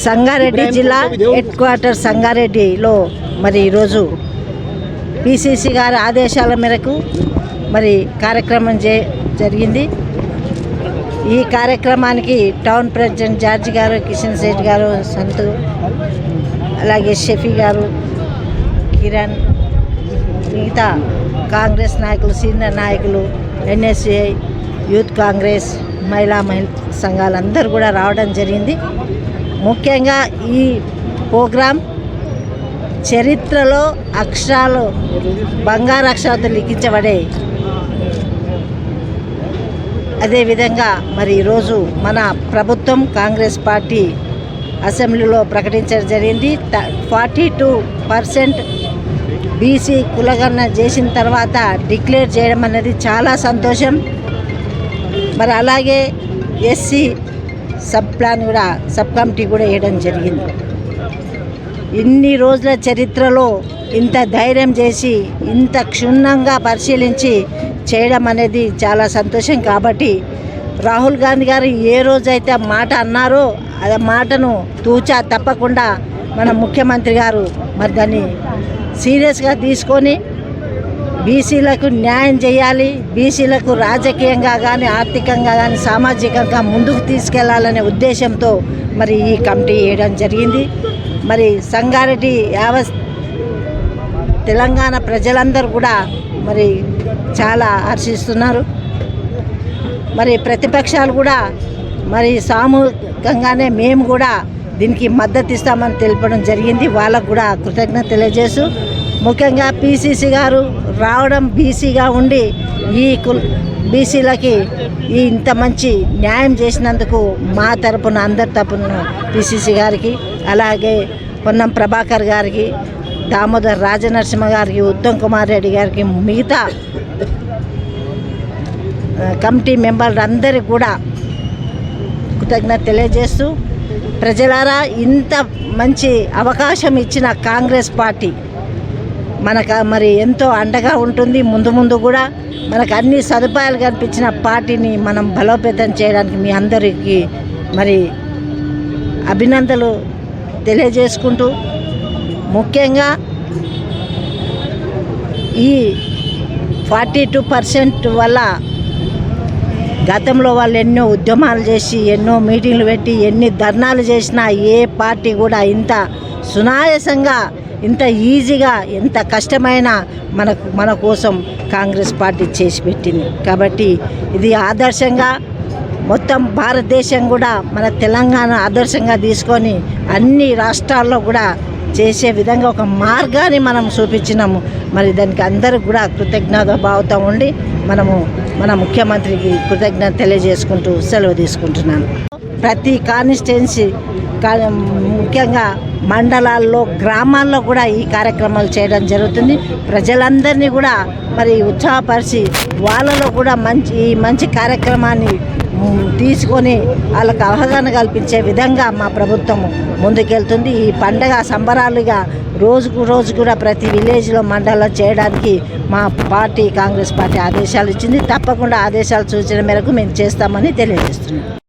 సంగారెడ్డి జిల్లా head quarter సంగారెడ్డిలో మరి ఈరోజు పిసిసి గారి ఆదేశాల మేరకు మరి కార్యక్రమం జే జరిగింది. ఈ కార్యక్రమానికి టౌన్ ప్రెసిడెంట్ జార్జి గారు కిషన్ శెట్టి గారు సంతు అలాగే షఫీ గారు కిరణ్ మిగతా కాంగ్రెస్ నాయకులు సీనియర్ నాయకులు ఎన్ఎస్ఏ యూత్ కాంగ్రెస్ మహిళా మహిళ సంఘాలందరూ కూడా రావడం జరిగింది. ముఖ్యంగా ఈ ప్రోగ్రాం చరిత్రలో అక్షరాలు బంగారు అక్షరాలతో లిఖించబడే అదేవిధంగా మరి ఈరోజు మన ప్రభుత్వం కాంగ్రెస్ పార్టీ అసెంబ్లీలో ప్రకటించడం జరిగింది. ఫార్టీ టూ పర్సెంట్ బీసీ కులగణన చేసిన తర్వాత డిక్లేర్ చేయడం అనేది చాలా సంతోషం. మరి అలాగే ఎస్సీ సబ్ ప్లాన్ కూడా సబ్ కమిటీ కూడా వేయడం జరిగింది. ఇన్ని రోజుల చరిత్రలో ఇంత ధైర్యం చేసి ఇంత క్షుణ్ణంగా పరిశీలించి చేయడం అనేది చాలా సంతోషం. కాబట్టి రాహుల్ గాంధీ గారు ఏ రోజైతే ఆ మాట అన్నారో ఆ మాటను తూచా తప్పకుండా మన ముఖ్యమంత్రి గారు మరి దాన్ని సీరియస్గా తీసుకొని బీసీలకు న్యాయం చేయాలి బీసీలకు రాజకీయంగా కానీ ఆర్థికంగా కానీ సామాజికంగా ముందుకు తీసుకెళ్ళాలనే ఉద్దేశంతో మరి ఈ కమిటీ వేయడం జరిగింది. మరి సంగారెడ్డి యావ తెలంగాణ ప్రజలందరూ కూడా మరి చాలా హర్షిస్తున్నారు. మరి ప్రతిపక్షాలు కూడా మరి సామూహికంగానే మేము కూడా దీనికి మద్దతు ఇస్తామని తెలపడం జరిగింది. వాళ్ళకు కూడా కృతజ్ఞత తెలియజేస్తూ ముఖ్యంగా పిసిసి గారు రావడం బీసీగా ఉండి ఈ కుల్ బీసీలకి ఇంత మంచి న్యాయం చేసినందుకు మా తరపున అందరి తరపున పిసిసి గారికి అలాగే పొన్నం ప్రభాకర్ గారికి దామోదర్ రాజనరసింహ గారికి ఉత్తమ్ కుమార్ రెడ్డి గారికి మిగతా కమిటీ మెంబర్లందరికీ కూడా కృతజ్ఞత తెలియజేస్తూ ప్రజలారా ఇంత మంచి అవకాశం ఇచ్చిన కాంగ్రెస్ పార్టీ మనకు మరి ఎంతో అండగా ఉంటుంది. ముందు ముందు కూడా మనకు అన్ని సదుపాయాలు కనిపించిన పార్టీని మనం బలోపేతం చేయడానికి మీ అందరికీ మరి అభినందనలు తెలియజేసుకుంటూ ముఖ్యంగా ఈ ఫార్టీ టూ పర్సెంట్ వల్ల గతంలో వాళ్ళు ఎన్నో ఉద్యమాలు చేసి ఎన్నో మీటింగ్లు పెట్టి ఎన్ని ధర్నాలు చేసినా ఏ పార్టీ కూడా ఇంత సునాయాసంగా ఇంత ఈజీగా ఎంత కష్టమైన మనకు మన కోసం కాంగ్రెస్ పార్టీ చేసి పెట్టింది. కాబట్టి ఇది ఆదర్శంగా మొత్తం భారతదేశం కూడా మన తెలంగాణ ఆదర్శంగా తీసుకొని అన్ని రాష్ట్రాల్లో కూడా చేసే విధంగా ఒక మార్గాన్ని మనం చూపించినాము. మరి దానికి అందరూ కూడా కృతజ్ఞత భావంతో ఉండి మనము మన ముఖ్యమంత్రికి కృతజ్ఞత తెలియజేసుకుంటూ సెలవు తీసుకుంటున్నాను. ప్రతి కాన్స్టిట్యున్సీ ముఖ్యంగా మండలాల్లో గ్రామాల్లో కూడా ఈ కార్యక్రమాలు చేయడం జరుగుతుంది. ప్రజలందరినీ కూడా మరి ఉత్సాహపరిచి వాళ్ళలో కూడా మంచి ఈ మంచి కార్యక్రమాన్ని తీసుకొని వాళ్ళకు అవగాహన కల్పించే విధంగా మా ప్రభుత్వము ముందుకెళ్తుంది. ఈ పండగ సంబరాలుగా రోజుకు రోజు కూడా ప్రతి విలేజ్లో మండలం చేయడానికి మా పార్టీ కాంగ్రెస్ పార్టీ ఆదేశాలు ఇచ్చింది. తప్పకుండా ఆదేశాలు సూచన మేరకు మేము చేస్తామని తెలియజేస్తున్నాం.